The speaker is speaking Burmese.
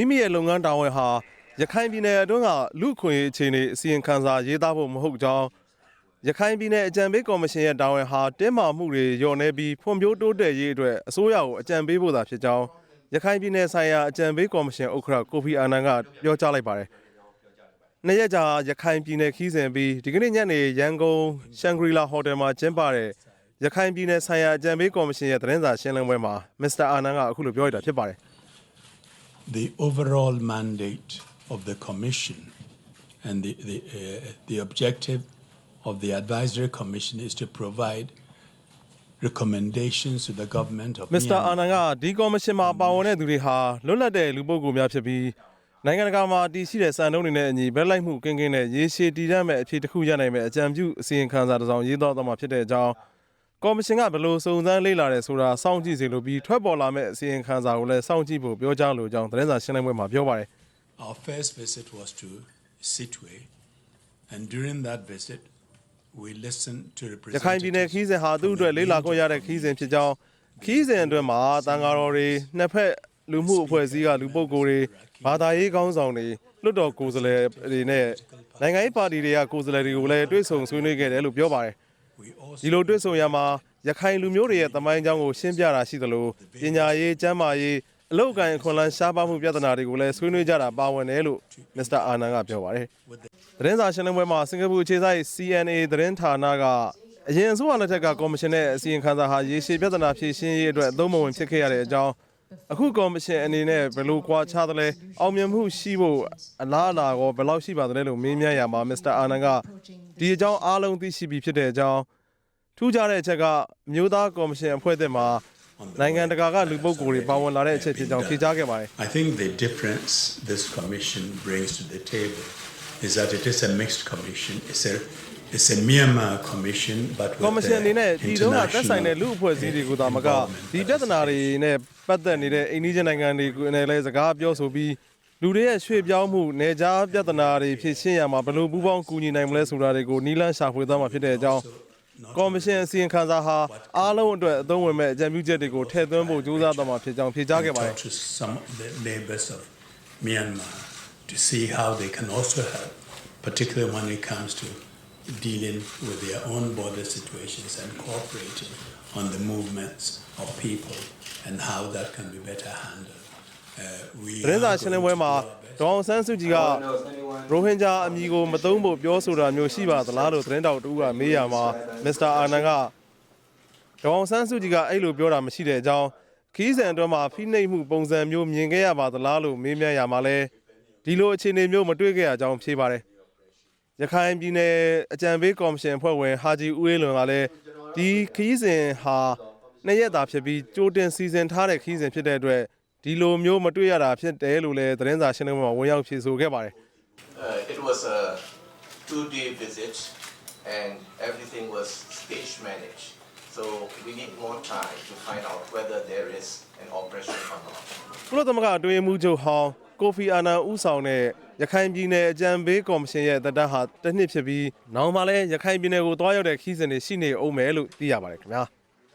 မိမိရဲ့လုပ်ငန်းတာဝန်ဟာရခိုင်ပြည်နယ်အတွင်းကလူ့အခွင့်အရေးအခြေအနေအစီရင်ခံစာရေးသားဖို့မဟုတ်ကြောင်းရခိုင်ပြည်နယ်အကြံပေးကော်မရှင်ရဲ့တာဝန်ဟာတင်းမာမှုတွေညှော်နှဲပြီးဖွံ့ဖြိုးတိုးတက်ရေးအတွက်အစိုးရကိုအကြံပေးဖို့သာဖြစ်ကြောင်းရခိုင်ပြည်နယ်ဆိုင်ရာအကြံပေးကော်မရှင်ဥက္ကဋ္ဌကိုဖီအာနန်ကပြောကြားလိုက်ပါတယ်။နှစ်ရက်ကြာရခိုင်ပြည်နယ်ခီးစဉ်ပြီးဒီကနေ့ညနေရန်ကုန်ရှန်ဂရီလာဟိုတယ်မှာကျင်းပတဲ့ရခိုင်ပြည်နယ်ဆိုင်ရာအကြံပေးကော်မရှင်ရဲ့သတင်းစာရှင်းလင်းပွဲမှာမစ္စတာအာနန်ကအခုလိုပြောလိုက်တာဖြစ်ပါတယ်။ the overall mandate of the commission and the, the, uh, the objective of the advisory commission is to provide recommendations to the government of မစ္စတာ Myanmar အာနန်ကဒီကော်မရှင်မှာပါဝင်တဲ့သူတွေဟာလွတ်လပ်တဲ့လူပုဂ္ဂိုလ်များဖြစ်ပြီးနိုင်ငံတကာမှာတည်ရှိတဲ့စံနှုန်းတွေနဲ့အညီဘက်လိုက်မှုကင်းကင်းနဲ့ရေရှည်တည်တတ်မဲ့အဖြစ်တစ်ခုရနိုင်မဲ့အကြံပြုအစီရင်ခံစာတစ်စောင်ရေးသားသွားမှာဖြစ်တဲ့အကြောင်း ကော်မရှင်ကဘယ်လိုစုံစမ်းလေ့လာတယ်ဆိုတာစောင့်ကြည့်စေလိုပြီးထွက်ပေါ်လာမဲ့အစီရင်ခံစာကိုလည်းစောင့်ကြည့်ဖို့ပြောကြားလိုကြောင်းသတင်းစာရှင်းလင်းပွဲမှာပြောပါတယ် Our first visit was to Sitwe, and during that visit, we listened to ရခိုင်ပြည်နယ်ခီး representatives စဉ်ဟာသူ့အတွက်လေးလာခွင့်ရတဲ့ခီးစဉ်ဖြစ်ကြောင်းခီးစဉ်အတွင်းမှာတန်ဃာတော်တွေနှစ်ဖက်လူမှုအဖွဲ့အစည်းကလူပုဂ္ဂိုလ်တွေဘာသာရေးကောင်းဆောင်တွေလွတ်တော်ကိုယ်စားလှယ်တွေနဲ့နိုင်ငံရေးပါတီတွေကကိုယ်စားလှယ်တွေကိုလည်းတွေ့ဆုံဆွေးနွေးခဲ့တယ်လို့ပြောပါတယ် We also ဒီလိုတွေ့ဆုံရမှာရခိုင်လူမျိုးတွေရဲ့တမိုင်းကြောင်းကိုရှင်းပြတာရှိသလိုပညာရေးကျန်းမာရေးအလောက်ကန်အခွန်လန်းရှားပါမှုပြဿနာတွေကိုလည်းဆွေးနွေးကြတာပါဝင်တယ်လို့မစ္စတာအာနန်ကပြောပါတယ်သတင်းစာရှင်းလင်းပွဲမှာစင်ကာပူအခြေစိုက် CNA သတင်းဌာနကအရင်အစိုးရလက်ထက်ကကော်မရှင်နဲ့အစီရင်ခံစာဟာရေရှည်ပြဿနာဖြေရှင်းရေးအတွက်အသုံးမဝင်ဖြစ်ခဲ့ရတဲ့အကြောင်းအခုကော်မရှင်အနေနဲ့ဘယ်လိုကွာခြားသလဲအောင်မြင်မှုရှိဖို့အလားအလာကောဘယ်လောက်ရှိပါသလဲလို့မေးမြန်းရမှာမစ္စတာအာနန်က ဒီအကြောင်းအားလုံးသိရှိပြီးဖြစ်တဲ့အကြောင်းထူးခြားတဲ့အချက်ကအမျိုးသားကော်မရှင်အဖွဲ့အသစ်မှာနိုင်ငံတကာကလူပုဂ္ဂိုလ်တွေပါဝင်လာတဲ့အချက်ဖြစ်ကြောင်းဖြေကြားခဲ့ပါတယ် I think the difference this commission brings to the table is that it is a mixed commission. It's a it's a Myanmar commission, but with ကော်မရှင်အနေနဲ့ uh, ဒီတော့ကသက်ဆိုင်တဲ့ international လူအဖွဲ့အစည်းတွေကသာမကဒီပြဿနာတွေနဲ့ပတ်သက်နေတဲ့အိန္ဒိယနိုင်ငံတွေကလည်းစကားပြောဆိုပြီး လူတွေရဲ့ရွှေ့ပြောင်းမှုနေကြားပြဿနာတွေဖြစ်ရှင်းရမှာဘယ်လိုပူးပေါင်းကူညီနိုင်မလဲဆိုတာတွေကိုနီးလန်းရှာဖွေသွားမှာဖြစ်တဲ့အကြောင်းကော်မရှင်အစီရင်ခံစာဟာအားလုံးအတွက်အသုံးဝင်မဲ့အကြံပြုချက်တွေကိုထည့်သွင်းဖို့ကြိုးစားသွားမှာဖြစ်ကြောင်းဖြေကြားခဲ့ပါတယ် talk to some of the neighbors of Myanmar to see how they can also help, particularly when it comes to dealing with their own border situations and cooperating on the movements of people and how that can be better handled. Uh, we သတင်းစာ are ရှင်းလ going င်းပွဲ to မှာ do our best. ဒေါအောင်ဆန်းစုကြည်ကရိုဟင်ဂျာအမည်ကိုမသုံးဖို့ပြောဆိုတာမျိုးရှိပါသလားလို့သတင်းတောက်တူကမေးရမှာမစ္စတာအာနန်ကဒေါအောင်ဆန်းစုကြည်ကအဲ့လိုပြောတာမရှိတဲ့အကြောင်းခီးစံအတွင်းမှာဖိနှိပ်မှုပုံစံမျိုးမြင်ခဲ့ရပါသလားလို့မေးမြန်းရမှာလဲဒီလိုအခြေအနေမျိုးမတွေ့ခဲ့ရကြောင်းဖြေပါတယ်ရခိုင်ပြည်နယ်အကြံပေးကော်မရှင်အဖွဲ့ဝင်ဟာဂျီဦးအေးလွန်ကလည်းဒီခီးစဉ်ဟာနှစ်ရက်တာဖြစ်ပြီးကြိုတင်စီစဉ်ထားတဲ့ခီးစဉ်ဖြစ်တဲ့အတွက် ဒီလိုမျိုးမတွေ့ရတာဖြစ်တယ်လို့လည်းသတင်းစာရှင်းလင်းပွဲမှာဝင်ရောက်ဖြေဆိုခဲ့ပါတယ် Uh, it was a two-day visit, and everything was stage managed. So we need more time to find out whether there is an operation or not. ကုလသမဂ္ဂအတွင်းရေးမှူးချုပ်ဟောင်းကိုဖီအာနန်ဦးဆောင်တဲ့ရခိုင်ပြည်နယ်အကြံပေးကော်မရှင်ရဲ့တပ်သားဟာတစ်နှစ်ဖြစ်ပြီးနောက်မှလည်းရခိုင်ပြည်နယ်ကိုတွားရောက်တဲ့ခီးစဉ်တွေရှိနေအောင်မယ်လို့သိရပါတယ်ခင်ဗျာ။